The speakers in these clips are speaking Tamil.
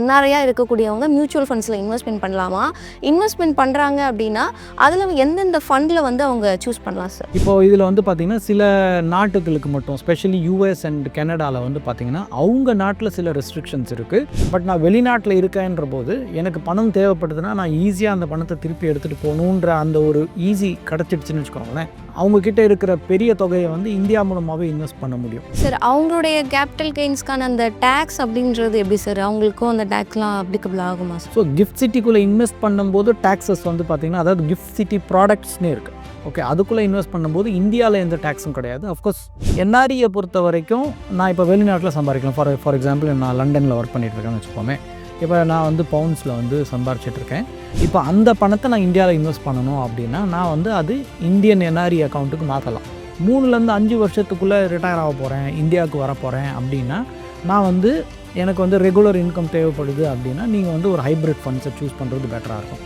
என்ஆர்ஐயாக இருக்கக்கூடியவங்க மியூச்சுவல் ஃபண்ட்ஸில் இன்வெஸ்ட்மெண்ட் பண்ணலாமா? இன்வெஸ்ட்மெண்ட் பண்ணுறாங்க அப்படின்னா அதில் எந்தெந்த ஃபண்டில் வந்து அவங்க சூஸ் பண்ணலாம் சார் இப்போ இதில் வந்து பார்த்திங்கன்னா சில நாட்டுகளுக்கு மட்டும் ஸ்பெஷலி யூஎஸ் அண்ட் கனடாவில் வந்து பார்த்திங்கன்னா அவங்க நாட்டில் சில ரெஸ்ட்ரிக்ஷன்ஸ் இருக்குது பட் நான் வெளிநாட்டில் இருக்கேன்ற போது எனக்கு பணம் தேவைப்படுதுன்னா நான் ஈஸியாக அந்த பணத்தை திருப்பி எடுத்துகிட்டு போகணுன்ற அந்த ஒரு ஈஸி கிடச்சிடுச்சுன்னு வச்சுக்கோங்களேன். அவங்கக்கிட்ட இருக்கிற பெரிய தொகையை வந்து இந்தியா மூலமாகவே இன்வெஸ்ட் பண்ண முடியும். சார் அவங்களுடைய கேபிட்டல் கெயின்ஸ்க்கான அந்த டேக்ஸ் அப்படின்றது எப்படி சார்? அவங்களுக்கும் அந்த டேக்ஸ்லாம் அப்ளிகபிள் ஆகுமா சார்? ஸோ கிஃப்ட் சிட்டிக்குள்ளே இன்வெஸ்ட் பண்ணும்போது டாக்ஸஸ் வந்து பார்த்திங்கன்னா அதாவது கிஃப்ட் சிட்டி ப்ராடக்ட்ஸ்னே இருக்குது ஓகே அதுக்குள்ளே இன்வெஸ்ட் பண்ணும்போது இந்தியாவில் எந்த டேக்ஸும் கிடையாது. அஃப்கோர்ஸ் என்ஆர்இயை பொறுத்த வரைக்கும் நான் இப்போ வெளிநாட்டில் சம்பாதிக்கலாம். ஃபார் ஃபார் எக்ஸாம்பிள் நான் லண்டனில் ஒர்க் பண்ணிட்டு இருக்கேன்னு வச்சுக்கோமே. இப்போ நான் வந்து பவுண்ட்ஸில் வந்து சம்பாரிச்சிட்டு இருக்கேன் இப்போ அந்த பணத்தை நான் இந்தியாவில் இன்வெஸ்ட் பண்ணணும் அப்படின்னா நான் வந்து அது இந்தியன் என்ஆர்இ அக்கௌண்ட்டுக்கு மாற்றலாம் மூணுலேருந்து அஞ்சு வருஷத்துக்குள்ளே ரிட்டையர் ஆக போகிறேன் இந்தியாவுக்கு வர போகிறேன் அப்படின்னா நான் வந்து எனக்கு வந்து ரெகுலர் இன்கம் தேவைப்படுது அப்படின்னா நீங்கள் வந்து ஒரு ஹைப்ரிட் ஃபண்ட்ஸை சூஸ் பண்ணுறது பெட்டராக இருக்கும்.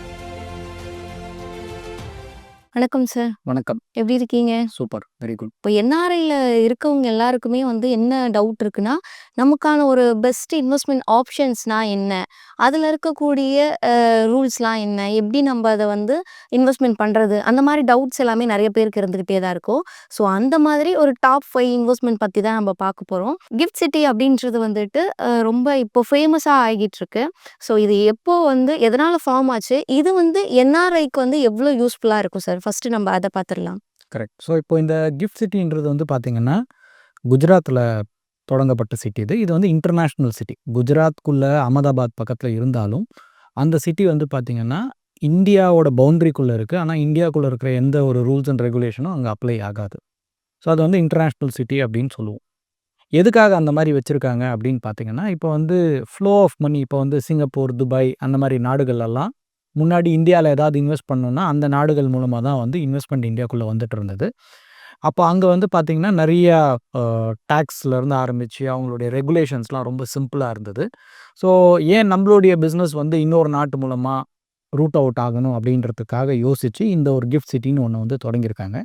வணக்கம் சார் வணக்கம். எப்படி இருக்கீங்க? சூப்பர். வெரி குட் இப்போ என்ஆர்ஐயில் இருக்கவங்க எல்லாருக்குமே வந்து என்ன டவுட் இருக்குன்னா நமக்கான ஒரு பெஸ்ட் இன்வெஸ்ட்மெண்ட் ஆப்ஷன்ஸ்னால் என்ன? அதில் இருக்கக்கூடிய ரூல்ஸ்லாம் என்ன? எப்படி நம்ம அதை வந்து இன்வெஸ்ட்மெண்ட் பண்ணுறது அந்த மாதிரி டவுட்ஸ் எல்லாமே நிறைய பேருக்கு இருந்துக்கிட்டே தான் இருக்கும். ஸோ அந்த மாதிரி ஒரு டாப் ஃபைவ் இன்வெஸ்ட்மெண்ட் பற்றி தான் நம்ம பார்க்க போகிறோம் கிஃப்ட் சிட்டி அப்படின்றது வந்துட்டு ரொம்ப இப்போ ஃபேமஸாக ஆகிட்டு இருக்கு ஸோ இது எப்போ வந்து எதனால் ஃபார்ம் ஆச்சு? இது வந்து என்ஆர்ஐக்கு வந்து எவ்வளோ யூஸ்ஃபுல்லாக இருக்கும் சார் ஃபஸ்ட்டு நம்ம அதை பார்த்துடலாம். கரெக்ட் ஸோ இப்போ இந்த கிஃப்ட் சிட்டின்றது வந்து பார்த்தீங்கன்னா குஜராத்தில் தொடங்கப்பட்ட சிட்டி இது. இது வந்து இன்டர்நேஷ்னல் சிட்டி குஜராத்குள்ளே அகமதாபாத் பக்கத்தில் இருந்தாலும் அந்த சிட்டி வந்து பார்த்திங்கன்னா இந்தியாவோட பவுண்ட்ரிக்குள்ளே இருக்குது ஆனால் இந்தியாவுக்குள்ளே இருக்கிற எந்த ஒரு ரூல்ஸ் அண்ட் ரெகுலேஷனும் அங்கே அப்ளை ஆகாது. ஸோ அது வந்து இன்டர்நேஷ்னல் சிட்டி அப்படின்னு சொல்லுவோம். எதுக்காக அந்த மாதிரி வச்சுருக்காங்க அப்படின்னு பார்த்தீங்கன்னா இப்போ வந்து ஃப்ளோ ஆஃப் மணி இப்போ வந்து சிங்கப்பூர் துபாய் அந்த மாதிரி நாடுகள்லாம் முன்னாடி இந்தியாவில் ஏதாவது இன்வெஸ்ட் பண்ணணும்னா அந்த நாடுகள் மூலமாக தான் வந்து இன்வெஸ்ட்மெண்ட் இந்தியாக்குள்ளே வந்துட்டு இருந்தது. அப்போ அங்கே வந்து பார்த்திங்கன்னா நிறையா டேக்ஸ்லேருந்து ஆரம்பித்து அவங்களுடைய ரெகுலேஷன்ஸ்லாம் ரொம்ப சிம்பிளாக இருந்தது. ஸோ ஏன் நம்மளுடைய பிஸ்னஸ் வந்து இன்னொரு நாட்டு மூலமாக ரூட் அவுட் ஆகணும் அப்படின்றதுக்காக யோசித்து இந்த ஒரு கிஃப்ட் சிட்டின்னு ஒன்று வந்து தொடங்கியிருக்காங்க.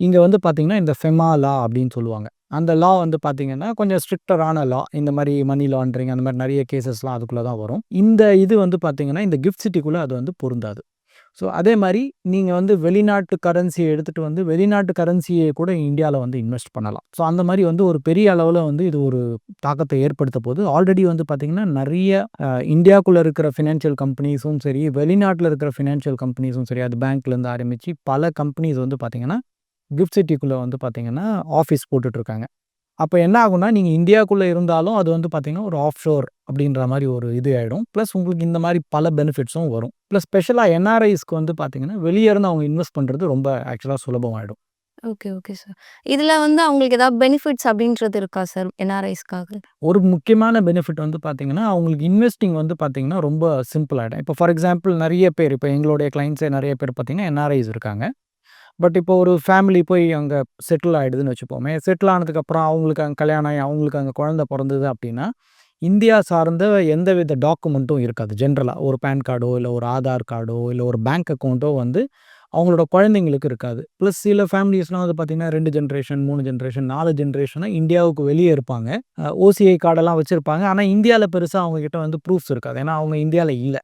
இங்கே வந்து பார்த்திங்கன்னா இந்த ஃபெமாலா அப்படின்னு சொல்லுவாங்க. அந்த லா வந்து பார்த்திங்கன்னா கொஞ்சம் ஸ்ட்ரிக்டரான லா இந்த மாதிரி மணி லாண்ட்ரிங் அந்த மாதிரி நிறைய கேசஸ்லாம் அதுக்குள்ளே தான் வரும். இந்த இது வந்து பார்த்திங்கன்னா இந்த கிஃப்ட் சிட்டிக்குள்ளே அது வந்து பொருந்தாது. ஸோ அதே மாதிரி நீங்கள் வந்து வெளிநாட்டு கரன்சியை எடுத்துகிட்டு வந்து வெளிநாட்டு கரன்சியை கூட இந்தியாவில் வந்து இன்வெஸ்ட் பண்ணலாம். ஸோ அந்த மாதிரி வந்து ஒரு பெரிய அளவில் வந்து இது ஒரு தாக்கத்தை ஏற்படுத்த போது ஆல்ரெடி வந்து பார்த்திங்கன்னா நிறைய இந்தியாவுக்குள்ளே இந்தியாக்குள்ளே இருக்கிற ஃபினான்ஷியல் கம்பெனிஸும் சரி வெளிநாட்டில் இருக்கிற ஃபினான்ஷியல் கம்பெனிஸும் சரி அது பேங்க்லேருந்து ஆரம்பித்து பல கம்பெனிஸ் வந்து பார்த்திங்கன்னா கிஃப்ட் சிட்டிக்குள்ளே வந்து பார்த்திங்கன்னா ஆஃபீஸ் போட்டுட்ருக்காங்க. அப்போ என்ன ஆகும்னா நீங்கள் இந்தியாவுக்குள்ளே இருந்தாலும் அது வந்து பார்த்திங்கன்னா ஒரு ஆஃப் ஷோர் அப்படின்ற மாதிரி ஒரு இது ஆகிடும் ப்ளஸ் உங்களுக்கு இந்த மாதிரி பல பெனிஃபிட்ஸும் வரும். ப்ளஸ் ஸ்பெஷலாக என்ஆர்ஐஸ்க்கு வந்து பார்த்திங்கன்னா வெளியே இருந்து அவங்க இன்வெஸ்ட் பண்ணுறது ரொம்ப ஆக்சுவலாக சுலபமாயிடும் ஓகே ஓகே சார் இதில் வந்து அவங்களுக்கு ஏதாவது பெனிஃபிட்ஸ் அப்படின்றது இருக்கா சார் என்ஆர்ஐஸ்க்காக ஒரு முக்கியமான பெனிஃபிட் வந்து பார்த்திங்கன்னா அவங்களுக்கு இன்வெஸ்டிங் வந்து பார்த்திங்கன்னா ரொம்ப சிம்பிள் ஆகிடும் இப்போ ஃபார் எக்ஸாம்பிள் நிறைய பேர் இப்போ எங்களுடைய கிளைண்ட்ஸே நிறைய பேர் பார்த்திங்கன்னா என்ஆர்ஐஸ் இருக்காங்க. பட் இப்போ ஒரு ஃபேமிலி போய் அங்கே செட்டில் ஆகிடுதுன்னு வச்சுப்போமே செட்டில் ஆனதுக்கப்புறம் அவங்களுக்கு அங்கே கல்யாணம் ஆகி அவங்களுக்கு அங்கே குழந்தை பிறந்தது அப்படின்னா இந்தியா சார்ந்த எந்த வித டாக்குமெண்ட்டும் இருக்காது. ஜென்ரலாக ஒரு பேன் கார்டோ இல்லை ஒரு ஆதார் கார்டோ இல்லை ஒரு பேங்க் அக்கௌண்ட்டோ வந்து அவங்களோட குழந்தைங்களுக்கு இருக்காது. ப்ளஸ் சில ஃபேமிலிஸ்லாம் வந்து பார்த்திங்கன்னா ரெண்டு ஜென்ரேஷன் மூணு ஜென்ரேஷன் நாலு ஜென்ரேஷனாக இந்தியாவுக்கு வெளியே இருப்பாங்க. ஓசிஐ கார்டெல்லாம் வச்சுருப்பாங்க. ஆனால் இந்தியாவில் பெருசாக அவங்கக்கிட்ட வந்து ப்ரூஃப்ஸ் இருக்காது. ஏன்னா அவங்க இந்தியாவில் இல்லை.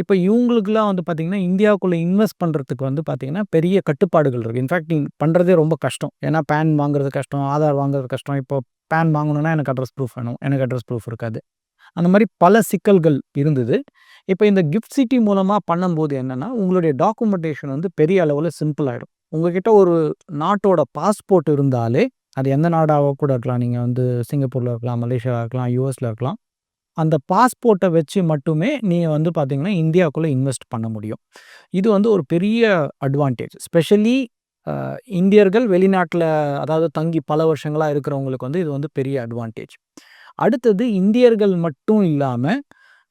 இப்போ இவங்களுக்குலாம் வந்து பார்த்திங்கன்னா இந்தியாவுக்குள்ளே இன்வெஸ்ட் பண்ணுறதுக்கு வந்து பார்த்திங்கன்னா பெரிய கட்டுப்பாடுகள் இருக்குது இன்ஃபேக்ட் பண்ணுறதே ரொம்ப கஷ்டம். ஏன்னா பேன் வாங்குறது கஷ்டம் ஆதார் வாங்குறது கஷ்டம். இப்போ பேன் வாங்கணுன்னா எனக்கு அட்ரஸ் ப்ரூஃப் வேணும். எனக்கு அட்ரஸ் ப்ரூஃப் இருக்காது. அந்த மாதிரி பல சிக்கல்கள் இருந்தது. இப்போ இந்த கிஃப்ட் சிட்டி மூலமாக பண்ணும்போது என்னென்னா உங்களுடைய டாக்குமெண்டேஷன் வந்து பெரிய அளவில் சிம்பிள் ஆகிடும் உங்ககிட்ட ஒரு நாட்டோட பாஸ்போர்ட் இருந்தாலே அது எந்த நாடாக கூட இருக்கலாம். நீங்கள் வந்து சிங்கப்பூரில் இருக்கலாம் மலேசியாவில் இருக்கலாம் யூஎஸில் இருக்கலாம். அந்த பாஸ்போர்ட்டை வச்சு மட்டுமே நீங்கள் வந்து பார்த்தீங்கன்னா இந்தியாவுக்குள்ளே இன்வெஸ்ட் பண்ண முடியும். இது வந்து ஒரு பெரிய அட்வான்டேஜ் ஸ்பெஷலி இந்தியர்கள் வெளிநாட்டில் அதாவது தங்கி பல வருஷங்களாக இருக்கிறவங்களுக்கு வந்து இது வந்து பெரிய அட்வான்டேஜ் அடுத்தது இந்தியர்கள் மட்டும் இல்லாமல்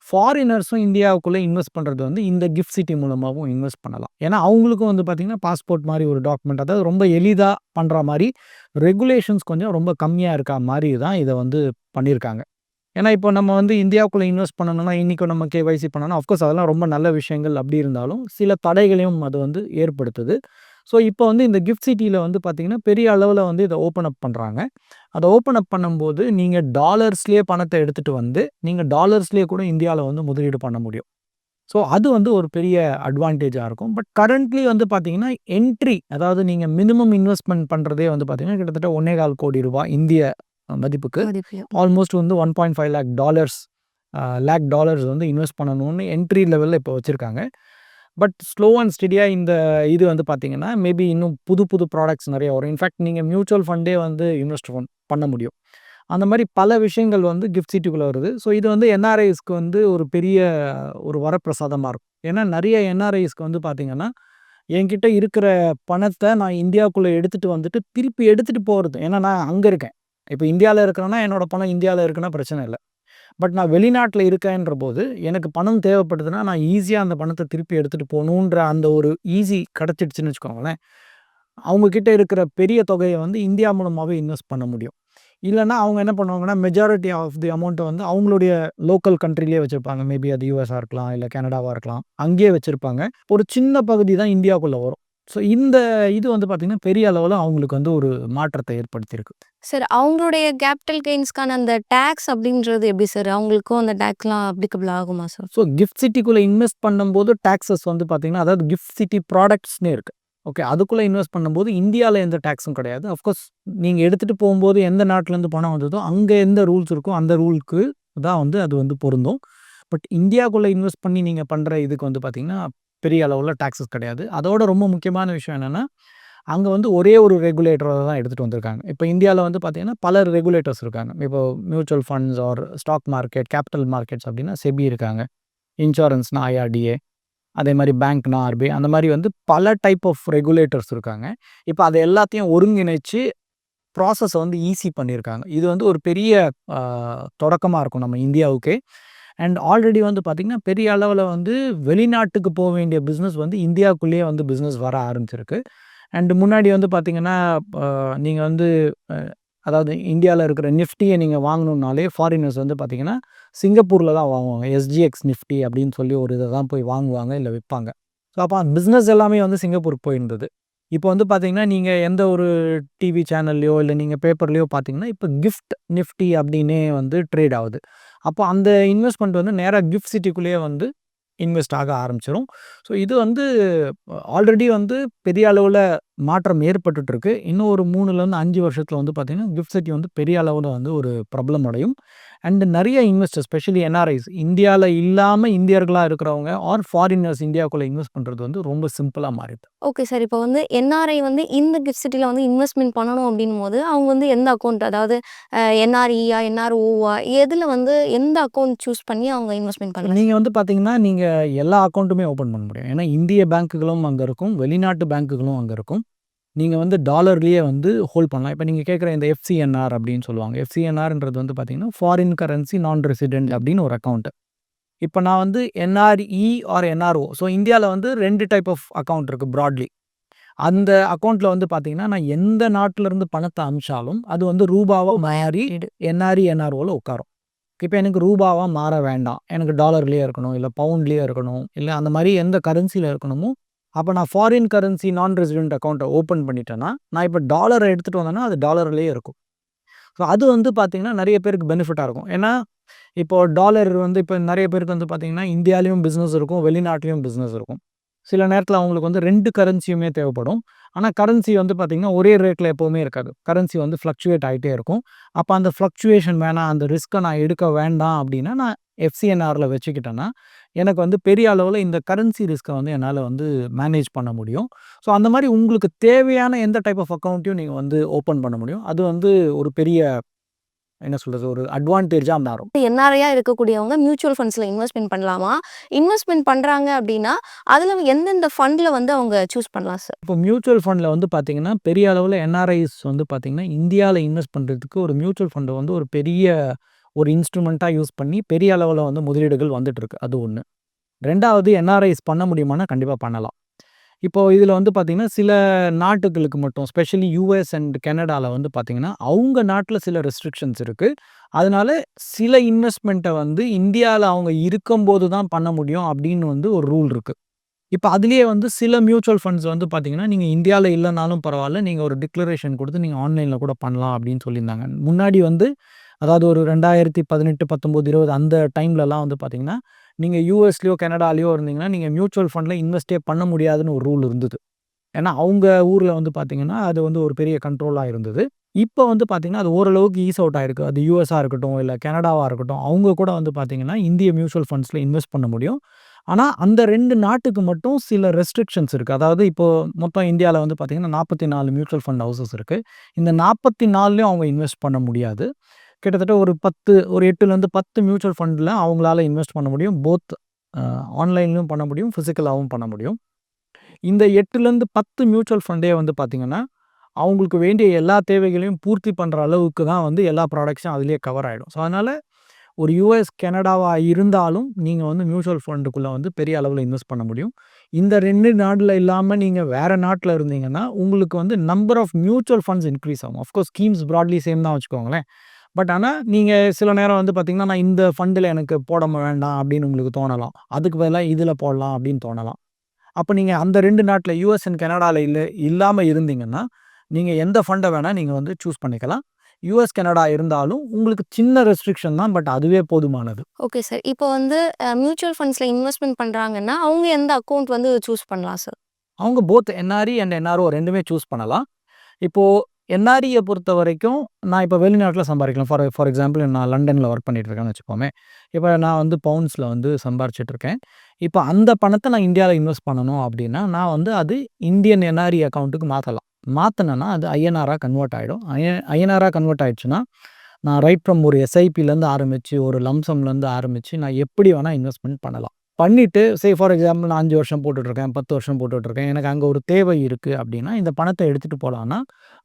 ஃபாரினர்ஸும் இந்தியாவுக்குள்ளே இன்வெஸ்ட் பண்ணுறது வந்து இந்த கிஃப்ட் சிட்டி மூலமாகவும் இன்வெஸ்ட் பண்ணலாம். ஏன்னா அவங்களுக்கும் வந்து பார்த்திங்கன்னா பாஸ்போர்ட் மாதிரி ஒரு டாக்குமெண்ட் அதாவது ரொம்ப எளிதாக பண்ணுற மாதிரி ரெகுலேஷன்ஸ் கொஞ்சம் ரொம்ப கம்மியாக இருக்கா மாதிரி தான் இதை வந்து பண்ணியிருக்காங்க ஏன்னா இப்போ நம்ம வந்து இந்தியாவுக்குள்ளே இன்வெஸ்ட் பண்ணணும்னா இன்றைக்கும் நம்ம கேவைசி பண்ணணும் அஃப்கோர்ஸ் அதெல்லாம் ரொம்ப நல்ல விஷயங்கள் அப்படி இருந்தாலும் சில தடைகளையும் அது வந்து ஏற்படுத்துது ஸோ இப்போ வந்து இந்த கிஃப்ட் சிட்டியில் வந்து பார்த்திங்கன்னா பெரிய அளவில் வந்து இதை ஓப்பன் அப் பண்ணுறாங்க அதை ஓப்பன் அப் பண்ணும்போது, நீங்கள் டாலர்ஸ்லேயே பணத்தை எடுத்துகிட்டு வந்து, நீங்கள் டாலர்ஸ்லேயே கூட இந்தியாவில் வந்து முதலீடு பண்ண முடியும். ஸோ அது வந்து ஒரு பெரிய அட்வான்டேஜாக இருக்கும். பட் கரண்ட்லி வந்து பார்த்தீங்கன்னா, என்ட்ரி அதாவது நீங்கள் மினிமம் இன்வெஸ்ட்மெண்ட் பண்ணுறதே வந்து பார்த்தீங்கன்னா, கிட்டத்தட்ட ஒன்னே கால் கோடி ரூபாய் இந்திய மதிப்புக்கு மதிப்பு. ஆல்மோஸ்ட் வந்து 1.5 லேக் டாலர்ஸ் லேக் டாலர்ஸ் வந்து இன்வெஸ்ட் பண்ணணும்னு என்ட்ரி லெவல்ல இப்போ வச்சிருக்காங்க. பட் ஸ்லோ அண்ட் ஸ்டெடியா இந்த இது வந்து பார்த்தீங்கன்னா, மேபி இன்னும் புது புது ப்ராடக்ட்ஸ் நெறைய வரும். இன்ஃபாக்ட் நீங்க மியூச்சுவல் ஃபண்டே வந்து இன்வெஸ்ட் பண் பண்ண முடியும். அந்த மாரி பல விஷயங்கள் வந்து கிஃப்ட் சிட்டிக்குள்ள வருது. ஸோ இது வந்து என்ஆர்ஐஸ்க்கு வந்து ஒரு பெரிய ஒரு வரப்பிரசாதமா இருக்கும். ஏன்னா நெறைய என்ஆர்ஐஸ்க்கு வந்து பார்த்தீங்கன்னா, என்கிட்ட இருக்கிற பணத்த நான் இந்தியாவுக்குள்ள எடுத்துட்டு வந்துட்டு, திருப்பி எடுத்துட்டு போறது. ஏன்னா நான் அங்க இருக்கேன். இப்போ இந்தியாவில் இருக்கிறேன்னா, என்னோட பணம் இந்தியாவில் இருக்குன்னா பிரச்சனை இல்லை பட் நான் வெளிநாட்ல இருக்கேன்றபோது, எனக்கு பணம் தேவைப்படுதுன்னா, நான் ஈஸியாக அந்த பணத்தை திருப்பி எடுத்துகிட்டு போகணுன்ற அந்த ஒரு ஈஸி கிடச்சிடுச்சுன்னு வச்சுக்கோங்களேன். அவங்கக்கிட்ட இருக்கிற பெரிய தொகையை வந்து இந்தியா மூலமாகவே இன்வெஸ்ட் பண்ண முடியும். இல்லைன்னா அவங்க என்ன பண்ணுவாங்கன்னா, மெஜாரிட்டி ஆஃப் தி அமௌண்ட்டை வந்து அவங்களுடைய லோக்கல் கண்ட்ரிலே வச்சுருப்பாங்க மேபி அது யூஎஸாக இருக்கலாம், இல்லை கனடாவாக இருக்கலாம். அங்கேயே வச்சுருப்பாங்க ஒரு சின்ன பகுதி தான் இந்தியாவுக்குள்ளே வரும். ஸோ இந்த இது வந்து பார்த்தீங்கன்னா, பெரிய அளவுல அவங்களுக்கு வந்து ஒரு மாற்றத்த ஏற்படுத்தியிருக்கு. சார் அவங்களுடைய கேப்பிட்டல் கெயின்ஸ்க்கான அந்த டாக்ஸ் அப்படின்றது எப்படி சார்? அவங்களுக்கும் அந்த டாக்ஸ்லாம் அப்ளிகபிள் ஆகுமா சார்? ஸோ கிஃப்ட் சிட்டிக்குள்ள இன்வெஸ்ட் பண்ணும்போது டாக்ஸஸ் வந்து பார்த்தீங்கன்னா, அதாவது கிஃப்ட் சிட்டி ப்ராடக்ட்ஸ்ன்னே இருக்கு. ஓகே. அதுக்குள்ள இன்வெஸ்ட் பண்ணும்போது இந்தியால எந்த டாக்ஸும் கிடையாது. ஆஃப்கோர்ஸ் நீங்க எடுத்துட்டு போம்போது எந்த நாட்டிலேருந்து பணம் வந்ததோ, அங்க எந்த ரூல்ஸ் இருக்கோ அந்த ரூலுக்கு தான் வந்து அது வந்து பொருந்தும். பட் இந்தியாக்குள்ள இன்வெஸ்ட் பண்ணி நீங்க பண்ற இதுக்கு வந்து பார்த்தீங்கன்னா, பெரிய அளவில் டாக்ஸஸ் கிடையாது. அதோட ரொம்ப முக்கியமான விஷயம் என்னென்னா அங்கே வந்து ஒரே ஒரு ரெகுலேட்டரை தான் எடுத்துகிட்டு வந்திருக்காங்க. இப்போ இந்தியாவில் வந்து பார்த்திங்கன்னா பல ரெகுலேட்டர்ஸ் இருக்காங்க. இப்போ mutual funds or stock market, capital markets அப்படின்னா செபி இருக்காங்க. இன்சூரன்ஸ்னா ஐஆர்டிஏ, அதே மாதிரி பேங்க்னா ஆர்பிஐ அந்த மாதிரி வந்து பல டைப் ஆஃப் ரெகுலேட்டர்ஸ் இருக்காங்க. இப்போ அதை எல்லாத்தையும் ஒருங்கிணைச்சு ப்ராசஸை வந்து ஈஸி பண்ணியிருக்காங்க. இது வந்து ஒரு பெரிய தொடக்கமாக இருக்கும் நம்ம இந்தியாவுக்கே. அண்ட் ஆல்ரெடி வந்து பார்த்திங்கன்னா பெரிய அளவில் வந்து வெளிநாட்டுக்கு போக வேண்டிய பிஸ்னஸ் வந்து இந்தியாக்குள்ளேயே வந்து பிஸ்னஸ் வர ஆரம்பிச்சிருக்கு. அண்ட் முன்னாடி வந்து பார்த்திங்கன்னா நீங்கள் வந்து அதாவது இந்தியாவில் இருக்கிற நிஃப்டியை நீங்கள் வாங்கணுன்னாலே ஃபாரினர்ஸ் வந்து பார்த்தீங்கன்னா, சிங்கப்பூரில் தான் வாங்குவாங்க. எஸ்ஜிஎக்ஸ் நிஃப்டி அப்படின்னு சொல்லி ஒரு இதை தான் போய் வாங்குவாங்க, இல்லை விற்பாங்க ஸோ அப்போ அந்த பிஸ்னஸ் எல்லாமே வந்து சிங்கப்பூருக்கு போயிருந்தது. இப்போ வந்து பார்த்திங்கன்னா நீங்கள் எந்த ஒரு டிவி சேனல்லையோ இல்லை நீங்கள் பேப்பர்லேயோ பார்த்தீங்கன்னா, இப்போ கிஃப்ட் நிஃப்டி அப்படின்னே வந்து ட்ரேட் ஆகுது அப்போ அந்த இன்வெஸ்ட்மெண்ட் வந்து நேராக கிஃப்ட் சிட்டிக்குள்ளேயே வந்து இன்வெஸ்ட் ஆக ஆரம்பிச்சிடும் ஸோ இது வந்து ஆல்ரெடி வந்து பெரிய அளவில் மாற்றம் ஏற்பட்டுட்ருக்கு இன்னும் ஒரு மூணுலேருந்து அஞ்சு வருஷத்தில் வந்து பார்த்திங்கன்னா கிஃப்ட் சிட்டி வந்து பெரிய அளவில் வந்து ஒரு பிரபலம் அடையும். அண்ட் நெறைய இன்வெஸ்டர்ஸ் ஸ்பெஷலி என்ஆர்ஐஸ் இந்தியால இல்லாம இந்தியர்களா இருக்கிறவங்க ஆர் ஃபாரினர்ஸ் இந்தியாக்குள்ள இன்வெஸ்ட் பண்றது வந்து ரொம்ப சிம்பிளா மாறிடுது. Okay sir. இப்போ வந்து என்ஆர்ஐ வந்து இந்த கிஃப்ட் சிட்டில வந்து இன்வெஸ்ட்மென்ட் பண்ணணும் அப்படின்னும்போது, அவங்க வந்து எந்த அக்கவுண்ட் அதாவது அ என்ஆர்இயா, என்ஆர்ஓவா எதுல வந்து எந்த அக்கவுண்ட் சூஸ் பண்ணி அவங்க இன்வெஸ்ட்மென்ட் பண்ணலாம்? நீங்க வந்து பார்த்தீங்கன்னா, நீங்க எல்லா அக்கவுண்ட்டுமே ஓப்பன் பண்ண முடியும். ஏன்னா இந்திய பேங்க்குகளும் அங்க இருக்கும். வெளிநாட்டு பேங்க்குகளும் அங்க இருக்கும். நீங்க வந்து டாலர்லயே வந்து ஹோல்ட் பண்ணலாம். இப்ப நீங்க கேட்கிற இந்த எஃப்சிஎன்ஆர் அப்படின்னு சொல்லுவாங்க. எஃப்சிஎன்ஆர்ன்றது வந்து பார்த்தீங்கன்னா, ஃபாரின் கரன்சி நான் ரெசிடென்ட் அப்படின்னு ஒரு அக்கவுண்ட். இப்ப நான் வந்து என்ஆர்இ ஆர் என்ஆர்ஓ ஸோ இந்தியால வந்து 2 டைப் ஆஃப் அக்கவுண்ட் இருக்கு ப்ராட்லி. அந்த அக்கவுண்ட்ல வந்து பார்த்தீங்கன்னா, நான் எந்த நாட்டிலருந்து பணத்த அனுப்பிச்சாலும், அது வந்து ரூபாவா மாறி என்ஆர்இ, என்ஆர்ஓல உட்காரும். இப்ப எனக்கு ரூபாவா மாற வேண்டாம். எனக்கு டாலர்லயே இருக்கணும், இல்ல பவுண்ட்லயே இருக்கணும், இல்ல அந்த மாரி எந்த கரன்சில இருக்கணுமோ, அப்போ நான் ஃபாரின் கரன்சி நான் ரெசிடென்ட் அக்கௌண்ட்டை ஓப்பன் பண்ணிட்டேன்னா, நான் இப்போ டாலரை எடுத்துகிட்டு வந்தேன்னா, அது டாலர்லேயே இருக்கும். ஸோ அது வந்து பார்த்திங்கன்னா நிறைய பேருக்கு பெனிஃபிட்டாக இருக்கும். ஏன்னா, இப்போ டாலர் வந்து இப்போ நிறைய பேருக்கு வந்து பார்த்திங்கன்னா இந்தியாலேயும் பிஸ்னஸ் இருக்கும், வெளிநாட்டிலையும் பிஸ்னஸ் இருக்கும். சில நேரத்தில் அவங்களுக்கு வந்து ரெண்டு கரன்சியுமே தேவைப்படும். ஆனால் கரன்சி வந்து பார்த்திங்கன்னா ஒரே ரேட்டில் எப்போவுமே இருக்காது. கரன்சி வந்து ஃப்ளக்சுவேட் ஆயிட்டே இருக்கும். அப்போ அந்த ஃப்ளக்சுவேஷன் வேணாம், அந்த ரிஸ்க்கை நான் எடுக்க வேண்டாம் அப்படின்னா, நான் எஃப்சிஎன்ஆரில் வச்சுக்கிட்டேன்னா, எனக்கு வந்து பெரிய அளவுல இந்த கரன்சி ரிஸ்க்க வந்து என்னால வந்து மேனேஜ் பண்ண முடியும். ஸோ அந்த மாரி உங்களுக்கு தேவையான எந்த டைப் ஆஃப் அக்கவுண்ட்டையும் நீங்க வந்து ஓப்பன் பண்ண முடியும். அது வந்து ஒரு பெரிய என்ன சொல்றது? ஒரு அட்வான்டேஜா மாறும். என்ஆர்ஐயா இருக்கக்கூடியவங்க மியூச்சுவல் ஃபண்ட்ஸ்ல இன்வெஸ்ட்மென்ட் பண்ணலாமா? இன்வெஸ்ட்மென்ட் பண்றாங்க அப்படின்னா, அதுல எந்தெந்த ஃபண்ட்ல வந்து அவங்க சூஸ் பண்ணலாம் சார்? இப்போ மியூச்சுவல் ஃபண்ட்ல வந்து பார்த்தீங்கன்னா, பெரிய அளவுல என்ஆர்ஐஸ் வந்து பார்த்தீங்கன்னா, இந்தியால இன்வெஸ்ட் பண்றதுக்கு ஒரு மியூச்சுவல் ஃபண்ட வந்து ஒரு பெரிய ஒரு இன்ஸ்ட்ருமெண்ட்டாக யூஸ் பண்ணி பெரிய அளவில் வந்து முதலீடுகள் வந்துட்டுருக்கு அது 1. 2வது என்ஆர்ஐஸ் பண்ண முடியுமான்னா, கண்டிப்பாக பண்ணலாம். இப்போது இதில் வந்து பார்த்திங்கன்னா சில நாட்டுகளுக்கு மட்டும் ஸ்பெஷலி யூஎஸ் அண்ட் கெனடாவில் வந்து பார்த்தீங்கன்னா, அவங்க நாட்டில் சில ரெஸ்ட்ரிக்ஷன்ஸ் இருக்குது அதனால சில இன்வெஸ்ட்மெண்ட்டை வந்து இந்தியாவில் அவங்க இருக்கும்போது தான் பண்ண முடியும் அப்படின்னு வந்து ஒரு ரூல் இருக்குது இப்போ அதுலேயே வந்து சில மியூச்சுவல் ஃபண்ட்ஸ் வந்து பார்த்திங்கன்னா நீங்கள் இந்தியாவில் இல்லைனாலும் பரவாயில்ல நீங்கள் ஒரு டிக்ளரேஷன் கொடுத்து நீங்கள் ஆன்லைனில் கூட பண்ணலாம் அப்படின்னு சொல்லியிருந்தாங்க. முன்னாடி வந்து அதாவது ஒரு 2018, 19, 20 அந்த டைம்லலாம் வந்து பார்த்தீங்கன்னா, நீங்கள் யூஎஸ்லேயோ கனடாலேயோ இருந்தீங்கன்னா, நீங்கள் மியூச்சுவல் ஃபண்டில் இன்வெஸ்ட்டே பண்ண முடியாதுன்னு ஒரு ரூல் இருந்தது. ஏன்னா, அவங்க ஊரில் வந்து பார்த்திங்கன்னா அது வந்து ஒரு பெரிய கண்ட்ரோலாக இருந்தது. இப்போ வந்து பார்த்தீங்கன்னா, அது ஓரளவுக்கு ஈஸ் அவுட் ஆகிருக்கு அது யூஎஸாக இருக்கட்டும், இல்லை கனடாவாக இருக்கட்டும், அவங்க கூட வந்து பார்த்தீங்கன்னா, இந்திய மியூச்சுவல் ஃபண்ட்ஸில் இன்வெஸ்ட் பண்ண முடியும். ஆனால் அந்த ரெண்டு நாட்டுக்கு மட்டும் சில ரெஸ்ட்ரிக்ஷன்ஸ் இருக்குது அதாவது இப்போ மொத்தம் இந்தியாவில் வந்து பார்த்திங்கன்னா நாற்பத்தி நாலு மியூச்சுவல் ஃபண்ட் ஹவுசஸ் இருக்குது இந்த 44லயும் அவங்க இன்வெஸ்ட் பண்ண முடியாது. கிட்டத்தட்ட ஒரு 10 ஒரு 8லருந்து 10 மியூச்சுவல் ஃபண்டில் அவங்களால இன்வெஸ்ட் பண்ண முடியும். போத் ஆன்லைன்லையும் பண்ண முடியும், ஃபிசிக்கலாகவும் பண்ண முடியும். இந்த 8லருந்து 10 மியூச்சுவல் ஃபண்டே வந்து பார்த்தீங்கன்னா, அவங்களுக்கு வேண்டிய எல்லா தேவைகளையும் பூர்த்தி பண்ணுற அளவுக்கு தான் வந்து எல்லா ப்ராடக்ட்ஸும் அதிலே கவர் ஆகிடும் ஸோ, அதனால் ஒரு யூஎஸ் கனடாவாக இருந்தாலும் நீங்கள் வந்து மியூச்சுவல் ஃபண்டுக்குள்ளே வந்து பெரிய அளவில் இன்வெஸ்ட் பண்ண முடியும். இந்த 2 நாடுல இல்லாமல் நீங்கள் வேறு நாட்டில் இருந்தீங்கன்னா, உங்களுக்கு வந்து number of mutual funds increase ஆகும். Of course schemes broadly same தான் வச்சுக்கோங்களேன். பட் ஆனா, நீங்க சில நேரம் வந்து பார்த்தீங்கன்னா, நான் இந்த ஃபண்டுல எனக்கு போட வேண்டாம் அப்படின்னு உங்களுக்கு தோணலாம். அதுக்கு பதிலா இதுல போடலாம் அப்படின்னு தோணலாம். அப்ப நீங்க அந்த 2 நாட்ல யுஎஸ் அண்ட் கனடால இல்ல இல்லாம இருந்தீங்கன்னா, நீங்க எந்த ஃபண்ட வேணா நீங்க வந்து சூஸ் பண்ணிக்கலாம். யுஎஸ், கனடா இருந்தாலும் உங்களுக்கு சின்ன ரெஸ்ட்ரிக்ஷன் தான். பட் அதுவே போதுமானது. Okay sir. இப்போ வந்து மியூச்சுவல் ஃபண்ட்ஸ்ல இன்வெஸ்ட்மென்ட் பண்றாங்கன்னா, அவங்க எந்த அக்கவுண்ட் வந்து சூஸ் பண்ணலாம் சார்? அவங்க போத் என்ஆர்இ அண்ட் என்ஆர்ஓ 2மே சூஸ் பண்ணலாம். இப்போ என்ஆர்இஐ பொறுத்த வரைக்கும் நான் இப்போ வெளிநாட்டில் சம்பாதிக்கலாம் ஃபார் ஃபார் எக்ஸாம்பிள் நான் லண்டனில் ஒர்க் பண்ணிட்டு இருக்கேன்னு இப்போ நான் வந்து பவுன்ஸில் வந்து சம்பாரிச்சிட்ருக்கேன் இப்போ அந்த பணத்தை நான் இந்தியாவில் இன்வெஸ்ட் பண்ணணும் அப்படின்னா, நான் வந்து அது இந்தியன் என்ஆர்இ அக்கௌண்ட்டுக்கு மாற்றலாம் மாற்றினேன்னா அது ஐஎன்ஆராக கன்வெர்ட் ஆகிடும் ஐ ஐஎன்ஆராக கன்வெர்ட் ஆயிடுச்சுன்னா, நான் ரைட் ஃப்ரம் ஒரு எஸ்ஐபிலேருந்து ஆரம்பிச்சு, ஒரு லம்ப் சம்லேருந்து நான் எப்படி வேணால் இன்வெஸ்ட்மெண்ட் பண்ணலாம். பண்ணிவிட்டு சே ஃபார் எக்ஸாம்பிள் நான் அஞ்சு வருஷம் போட்டுட்டுருக்கேன், 10 வருஷம் போட்டுட்ருக்கேன் எனக்கு அங்கே ஒரு தேவை இருக்குது அப்படின்னா, இந்த பணத்தை எடுத்துகிட்டு போகலான்னா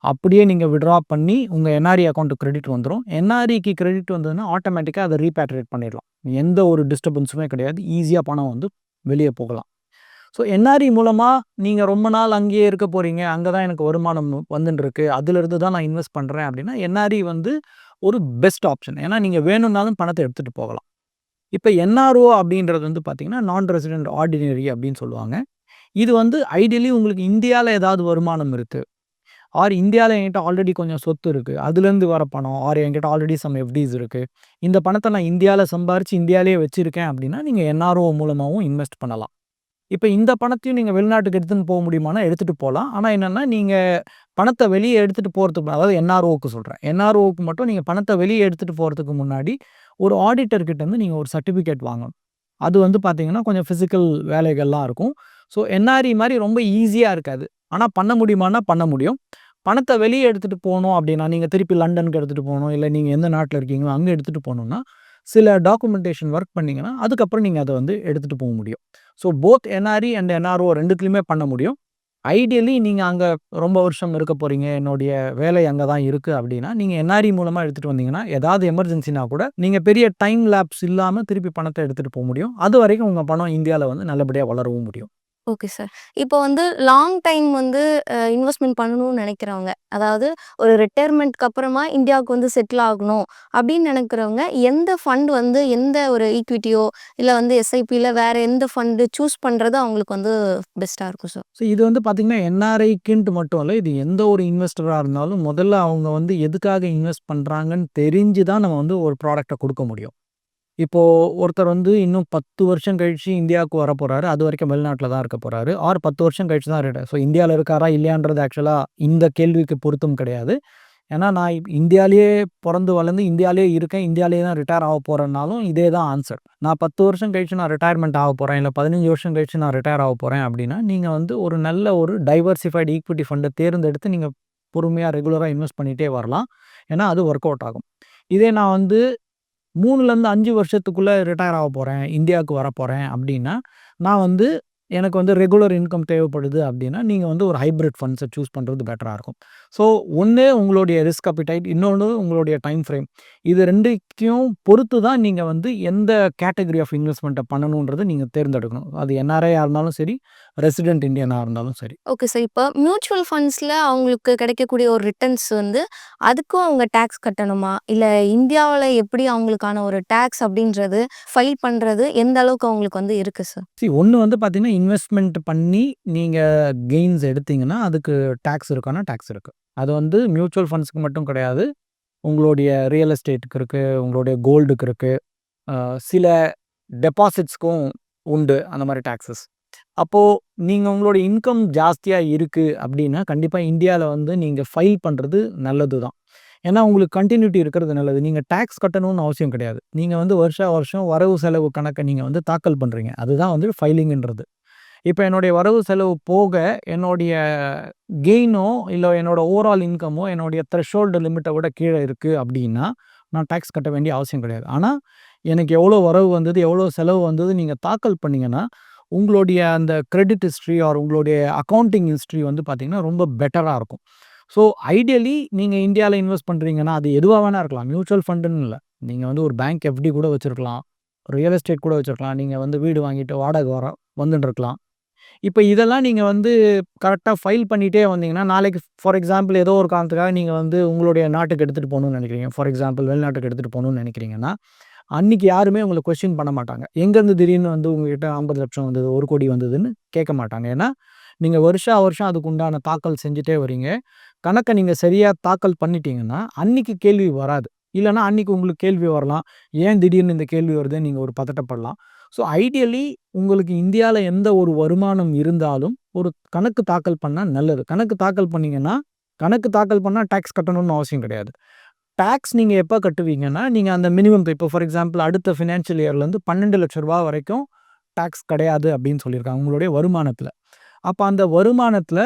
அப்படியே நீங்கள் விட்ரா பண்ணி உங்கள் என்ஆர்இ அக்கௌண்ட்டு கிரெடிட் வந்துடும் என்ஆர்இக்கு கிரெடிட் வந்ததுன்னா, ஆட்டோமேட்டிக்காக அதை ரீபேட்ரேட் பண்ணிடலாம். எந்த ஒரு டிஸ்டர்பன்ஸுமே கிடையாது. ஈஸியாக பணம் வந்து வெளியே போகலாம். ஸோ, என்ஆர்இ மூலமாக நீங்கள் ரொம்ப நாள் அங்கேயே இருக்க போகிறீங்க அங்கே தான் எனக்கு வருமானம் வந்துட்டுருக்கு அதுலேருந்து அதிலிருந்து தான் நான் இன்வெஸ்ட் பண்ணுறேன் அப்படின்னா, என்ஆர்இ வந்து ஒரு பெஸ்ட் ஆப்ஷன். ஏன்னா, நீங்கள் வேணும்னாலும் பணத்தை எடுத்துகிட்டு போகலாம். இப்போ என்ஆர்ஓ அப்படின்றது வந்து பார்த்தீங்கன்னா, நான் ரெசிடென்ட் ஆர்டினரி அப்படின்னு சொல்லுவாங்க. இது வந்து ஐடியலி உங்களுக்கு இந்தியாவில் ஏதாவது வருமானம் இருக்குது ஆர் இந்தியாவில் என்கிட்ட ஆல்ரெடி கொஞ்சம் சொத்து இருக்குது அதுலேருந்து வர பணம். ஆர் என்கிட்ட ஆல்ரெடி சம் எஃப்டிஸ் இருக்குது இந்த பணத்தை நான் இந்தியாவில் சம்பாரித்து இந்தியாலயே வச்சுருக்கேன் அப்படின்னா, நீங்கள் என்ஆர்ஓ மூலமாகவும் இன்வெஸ்ட் பண்ணலாம். இப்போ இந்த பணத்தையும் நீங்கள் வெளிநாட்டுக்கு எடுத்துன்னு போக முடியுமானா எடுத்துகிட்டு போகலாம். ஆனால் என்னென்னா நீங்கள் பணத்தை வெளியே எடுத்துகிட்டு போகிறதுக்கு அதாவது என்ஆர்ஓவுக்கு சொல்கிறேன் என்ஆர்ஓவுக்கு மட்டும் நீங்கள் பணத்தை வெளியே எடுத்துகிட்டு போகிறதுக்கு முன்னாடி, ஒரு ஆடிட்டர் கிட்ட இருந்து ஒரு சர்டிஃபிகேட் வாங்கணும். அது வந்து பார்த்தீங்கன்னா, கொஞ்சம் ஃபிசிக்கல் வேலைகள்லாம் இருக்கும். ஸோ, என்ஆர்இ மாதிரி ரொம்ப ஈஸியாக இருக்காது. ஆனால் பண்ண முடியுமான்னா, பண்ண முடியும். பணத்தை வெளியே எடுத்துகிட்டு போகணும் அப்படின்னா, நீங்கள் திருப்பி லண்டனுக்கு எடுத்துகிட்டு போகணும் இல்லை நீங்கள் எந்த நாட்டில் இருக்கீங்களோ அங்கே எடுத்துகிட்டு போகணுன்னா சில டாக்குமெண்டேஷன் ஒர்க் பண்ணிங்கன்னா அதுக்கப்புறம் நீங்கள் அதை வந்து எடுத்துகிட்டு போக முடியும். So, both NRE and NRO ரெண்டுத்துலையுமே பண்ண முடியும். ஐடியலி நீங்கள் அங்கே ரொம்ப வருஷம் இருக்க போகிறீங்க என்னுடைய வேலை அங்கே தான் இருக்குது அப்படின்னா, நீங்கள் என்ஆர்இ மூலமாக எடுத்துகிட்டு வந்தீங்கன்னா, ஏதாவது எமர்ஜென்சினா கூட நீங்கள் பெரிய டைம் லேப்ஸ் இல்லாமல் திருப்பி பணத்தை எடுத்துகிட்டு போக முடியும். அது வரைக்கும் உங்கள் பணம் இந்தியாவில் வந்து நல்லபடியாக வளரவும் முடியும். Okay sir. இப்போ வந்து லாங் டைம் வந்து இன்வெஸ்ட்மெண்ட் பண்ணணும்னு நினைக்கிறவங்க அதாவது ஒரு ரிட்டையர்மெண்ட்க்கு அப்புறமா இந்தியாவுக்கு வந்து செட்டில் ஆகணும் அப்படின்னு நினைக்கிறவங்க எந்த ஃபண்ட் வந்து எந்த ஒரு ஈக்விட்டியோ, இல்லை வந்து எஸ்ஐபியில் வேறு எந்த ஃபண்டு சூஸ் பண்ணுறது அவங்களுக்கு வந்து பெஸ்ட்டாக இருக்கும் சார்? ஸோ, இது வந்து பார்த்திங்கன்னா என்ஆர்ஐக்குன்ட்டு மட்டும் இல்லை இது எந்த ஒரு இன்வெஸ்டராக இருந்தாலும் முதல்ல அவங்க வந்து எதுக்காக இன்வெஸ்ட் பண்ணுறாங்கன்னு தெரிஞ்சு தான் நம்ம வந்து ஒரு ப்ராடக்டை கொடுக்க முடியும். இப்போ ஒருத்தர் வந்து இன்னும் 10 வருஷம் கழிச்சு இந்தியாவுக்கு வரப்போகிறாரு அது வரைக்கும் வெளிநாட்டில் தான் இருக்க போகிறாரு ஆர் 10 வருஷம் கழிச்சு தான் ரிட்டயர் ஸோ, இந்தியாவில் இருக்காரா இல்லையான்றது ஆக்சுவலாக இந்த கேள்விக்கு பொருத்தும் கிடையாது. ஏன்னா, நான் இந்தியாவிலேயே பிறந்து வளர்ந்து இந்தியாலயே இருக்கேன். இந்தியாவிலே தான் ரிட்டையர் ஆக போகிறேன்னாலும் இதே தான் ஆன்சர். நான் 10 வருஷம் கழிச்சு நான் ரிட்டையர்மெண்ட் ஆக போகிறேன் இல்லை பதினஞ்சு வருஷம் கழிச்சு நான் ரிட்டையர் ஆக போகிறேன் அப்படின்னா, நீங்கள் வந்து ஒரு நல்ல ஒரு டைவர்சிஃபைடு ஈக்விட்டி ஃபண்டை தேர்ந்தெடுத்து நீங்கள் பொறுமையாக ரெகுலராக இன்வெஸ்ட் பண்ணிகிட்டே வரலாம். ஏன்னா, அது ஒர்க் அவுட் ஆகும். இதே நான் வந்து மூணுலேருந்து அஞ்சு வருஷத்துக்குள்ளே ரிட்டையர் ஆக போகிறேன் இந்தியாவுக்கு வர போகிறேன் அப்படின்னா, நான் வந்து எனக்கு வந்து ரெகுலர் இன்கம் தேவைப்படுது அப்படின்னா, நீங்க வந்து ஒரு ஹைபிரிட் ஃபண்ட்ஸ சூஸ் பண்றது பெட்டரா இருக்கும். ஸோ, ஒண்ணு உங்களுடைய ரிஸ்க் அப்பிடைட், இன்னொன்னு உங்களுடைய டைம் ஃப்ரேம். இது 2த்தையும் பொறுத்து தான் நீங்க வந்து எந்த கேட்டகரி ஆஃப் இன்வெஸ்ட்மென்ட்ட பண்ணணுன்றத நீங்க தேர்ந்தெடுக்கணும். அது என்ஆர்ஐயா இருந்தாலும் சரி, ரெசிடென்ட் இந்தியனா இருந்தாலும் சரி. Okay sir. இப்போ மியூச்சுவல் ஃபண்ட்ஸ்ல அவங்களுக்கு கிடைக்கக்கூடிய ஒரு ரிட்டர்ன்ஸ் வந்து, அதுக்கும் அவங்க டாக்ஸ் கட்டணுமா? இல்ல இந்தியாவுல எப்படி அவங்களுக்கான ஒரு டாக்ஸ் அப்படின்றது ஃபைல் பண்றது எந்த அளவுக்கு அவங்களுக்கு வந்து இருக்கு சார்? சி ஒண்ணு வந்து பார்த்தீங்கன்னா, இன்வெஸ்ட்மெண்ட் பண்ணி நீங்கள் கெயின்ஸ் எடுத்தீங்கன்னா அதுக்கு டேக்ஸ் இருக்கானா டேக்ஸ் இருக்குது அது வந்து மியூச்சுவல் ஃபண்ட்ஸ்க்கு மட்டும் கிடையாது. உங்களுடைய ரியல் எஸ்டேட்டுக்கு இருக்குது உங்களுடைய கோல்டுக்கு இருக்குது சில டெபாசிட்ஸ்க்கும் உண்டு அந்த மாதிரி டேக்ஸஸ். அப்போது நீங்கள் உங்களோட இன்கம் ஜாஸ்தியாக இருக்குது அப்படின்னா கண்டிப்பாக இந்தியாவில் வந்து நீங்கள் ஃபைல் பண்ணுறது நல்லது தான். ஏன்னா உங்களுக்கு கண்டினியூட்டி இருக்கிறது நல்லது. நீங்கள் டேக்ஸ் கட்டணும்னு அவசியம் கிடையாது. நீங்கள் வந்து வருஷா வருஷம் வரவு செலவு கணக்கை நீங்கள் வந்து தாக்கல் பண்ணுறீங்க அதுதான் வந்து ஃபைலிங்ன்றது இப்போ என்னுடைய வரவு செலவு போக என்னுடைய கெயினோ இல்லை என்னோட ஓவரால் இன்கமோ என்னுடைய த்ரெஷோல்டு லிமிட்டை விட கீழே இருக்குது அப்படின்னா நான் டேக்ஸ் கட்ட வேண்டிய அவசியம் கிடையாது. ஆனால் எனக்கு எவ்வளோ வரவு வந்தது எவ்வளோ செலவு வந்தது நீங்கள் தாக்கல் பண்ணீங்கன்னா உங்களுடைய அந்த கிரெடிட் ஹிஸ்ட்ரி ஆர் உங்களுடைய அக்கௌண்டிங் ஹிஸ்ட்ரி வந்து பார்த்திங்கன்னா ரொம்ப பெட்டராக இருக்கும். ஸோ ஐடியலி நீங்கள் இந்தியாவில் இன்வெஸ்ட் பண்ணுறீங்கன்னா அது எதுவாக வேணா இருக்கலாம். மியூச்சுவல் ஃபண்டுன்னு இல்லை. நீங்கள் வந்து ஒரு பேங்க் எஃப்டி கூட வச்சுருக்கலாம். ரியல் எஸ்டேட் கூட வச்சுருக்கலாம். நீங்கள் வந்து வீடு வாங்கிட்டு வாடகை வர வந்துட்டுருக்கலாம் இப்போ இதெல்லாம் நீங்கள் வந்து கரெக்டாக ஃபைல் பண்ணிகிட்டே வந்தீங்கன்னா நாளைக்கு ஃபார் எக்ஸாம்பிள் ஏதோ ஒரு காரணத்துக்காக நீங்கள் வந்து உங்களுடைய நாட்டுக்கு எடுத்துகிட்டு போகணும்னு நினைக்கிறீங்க. ஃபார் எக்ஸாம்பிள் வெளிநாட்டுக்கு எடுத்துகிட்டு போகணும்னு நினைக்கிறீங்கன்னா அன்றைக்கி யாருமே உங்களை கொஸ்டின் பண்ண மாட்டாங்க. எங்கேருந்து திடீர்னு வந்து உங்ககிட்ட ஐம்பது லட்சம் வந்தது ஒரு கோடி வந்ததுன்னு கேட்க மாட்டாங்க. ஏன்னா நீங்கள் வருஷா வருஷம் அதுக்கு உண்டான தாக்கல் செஞ்சுட்டே வரீங்க. கணக்கை நீங்கள் சரியாக தாக்கல் பண்ணிட்டீங்கன்னா அன்றைக்கி கேள்வி வராது. இல்லைனா அன்றைக்கி உங்களுக்கு கேள்வி வரலாம். ஏன் திடீர்னு இந்த கேள்வி வருதுன்னு நீங்கள் ஒரு பதட்டப்படலாம். ஸோ ஐடியலி உங்களுக்கு இந்தியாவில் எந்த ஒரு வருமானம் இருந்தாலும் ஒரு கணக்கு தாக்கல் பண்ணால் நல்லது. கணக்கு தாக்கல் பண்ணிங்கன்னா கணக்கு தாக்கல் பண்ணால் டேக்ஸ் கட்டணும்னு அவசியம் கிடையாது. டேக்ஸ் நீங்கள் எப்போ கட்டுவீங்கன்னா நீங்கள் அந்த மினிமம் இப்போ ஃபார் எக்ஸாம்பிள் அடுத்த ஃபினான்ஷியல் இயர்லேருந்து பன்னெண்டு லட்ச ரூபா வரைக்கும் டேக்ஸ் கிடையாது அப்படின்னு சொல்லியிருக்காங்க உங்களுடைய வருமானத்தில். அப்போ அந்த வருமானத்தில்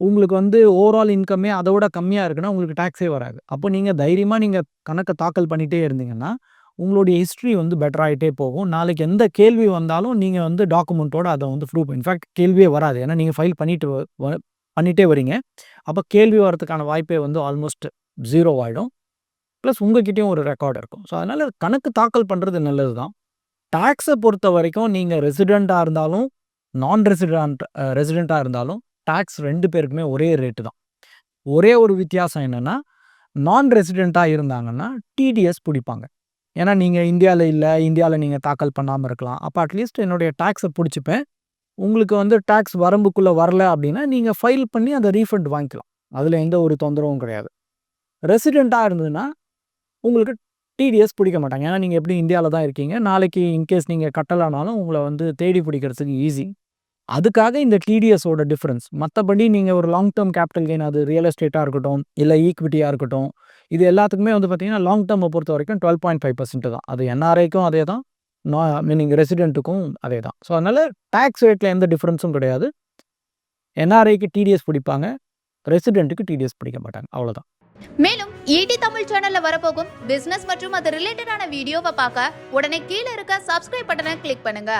உங்களுக்கு வந்து ஓவரால் இன்கமே அதை விட கம்மியாக இருக்குன்னா உங்களுக்கு டேக்ஸே வராது. அப்போ நீங்கள் தைரியமாக நீங்கள் கணக்கை தாக்கல் பண்ணிகிட்டே இருந்தீங்கன்னா உங்களுடைய ஹிஸ்ட்ரி வந்து பெட்டர் ஆகிட்டே போகும். நாளைக்கு எந்த கேள்வி வந்தாலும் நீங்கள் வந்து டாக்குமெண்ட்டோட அதை வந்து ப்ரூவ் இன்ஃபேக்ட் கேள்வியே வராது. ஏன்னா நீங்கள் ஃபைல் பண்ணிட்டு பண்ணிகிட்டே வரீங்க. அப்போ கேள்வி வரதுக்கான வாய்ப்பே வந்து ஆல்மோஸ்ட் ஜீரோ ஆகிடும் ப்ளஸ் உங்ககிட்டயும் ஒரு ரெக்கார்டு இருக்கும். ஸோ அதனால் கணக்கு தாக்கல் பண்ணுறது நல்லது தான் டேக்ஸை பொறுத்த வரைக்கும் நீங்கள் ரெசிடெண்ட்டாக இருந்தாலும் நான் ரெசிடென்ட் ரெசிடெண்ட்டாக இருந்தாலும் டேக்ஸ் ரெண்டு பேருக்குமே ஒரே ரேட்டு தான். ஒரே ஒரு வித்தியாசம் என்னென்னா நான் ரெசிடெண்ட்டாக இருந்தாங்கன்னா டிடிஎஸ் பிடிப்பாங்க. ஏன்னா நீங்கள் இந்தியாவில் இல்லை இந்தியாவில் நீங்கள் தாக்கல் பண்ணாமல் இருக்கலாம். அப்போ அட்லீஸ்ட் என்னுடைய டேக்ஸை பிடிச்சிப்பேன். உங்களுக்கு வந்து டேக்ஸ் வரம்புக்குள்ளே வரல அப்படின்னா நீங்கள் ஃபைல் பண்ணி அந்த ரீஃபண்ட் வாங்கிக்கலாம். அதில் எந்த ஒரு தொந்தரவும் கிடையாது. ரெசிடெண்ட்டாக இருந்ததுன்னா உங்களுக்கு டிடிஎஸ் பிடிக்க மாட்டாங்க. ஏன்னா நீங்கள் எப்படி இந்தியாவில் தான் இருக்கீங்க. நாளைக்கு இன்கேஸ் நீங்கள் கட்டலானாலும் உங்களை வந்து தேடி பிடிக்கிறதுக்கு ஈஸி அதுக்காக இந்த டிடிஎஸோட டிஃப்ரென்ஸ் மற்றபடி நீங்கள் ஒரு லாங் டேர்ம் கேபிட்டல் கெயின் அது ரியல் எஸ்டேட்டாக இருக்கட்டும் இல்லை ஈக்விட்டியாக இருக்கட்டும் இது எல்லாத்துக்குமே வந்து பார்த்தீங்கன்னா லாங் டேர்மை பொறுத்த வரைக்கும் டுவெல் பாயிண்ட் ஃபைவ் பர்சன்ட் தான். அது என்ஆர்ஐக்கும் அதே தான். நான் மீனிங் ரெசிடென்ட்டுக்கும் அதே தான். ஸோ அதனால் டேக்ஸ் ரேட்டில் எந்த டிஃப்ரென்ஸும் கிடையாது. என்ஆர்ஐக்கு டிடிஎஸ் பிடிப்பாங்க. ரெசிடென்ட்டுக்கு டிடிஎஸ் பிடிக்க மாட்டாங்க. அவ்வளோதான் மேலும் ஈடி தமிழ் சேனல்ல வரப்போகும் பிசினஸ் மற்றும் அது ரிலேட்டடான வீடியோவை பார்க்க உடனே கீழே இருக்க சப்ஸ்கிரைப் பட்டனை கிளிக் பண்ணுங்க.